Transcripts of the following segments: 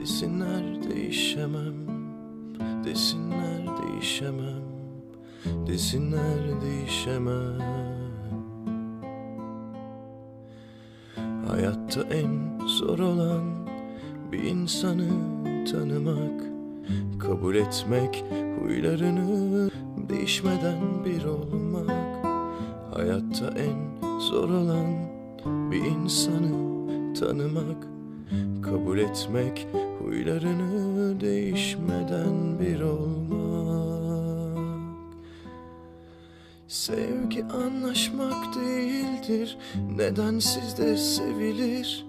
Desinler değişemem. Desinler değişemem. Desinler değişemem. Hayatta en zor olan Bir insanı tanımak Kabul etmek huylarını Değişmeden bir olmak. Hayatta en zor olan Bir insanı tanımak Kabul etmek huylarını değişmeden bir olmak. Sevgi anlaşmak değildir Neden sizde sevilir?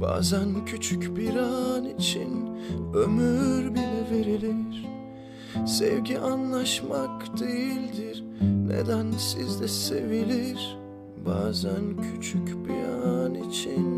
Bazen küçük bir an için ömür bile verilir. Sevgi anlaşmak değildir Neden sizde sevilir? Bazen küçük bir an için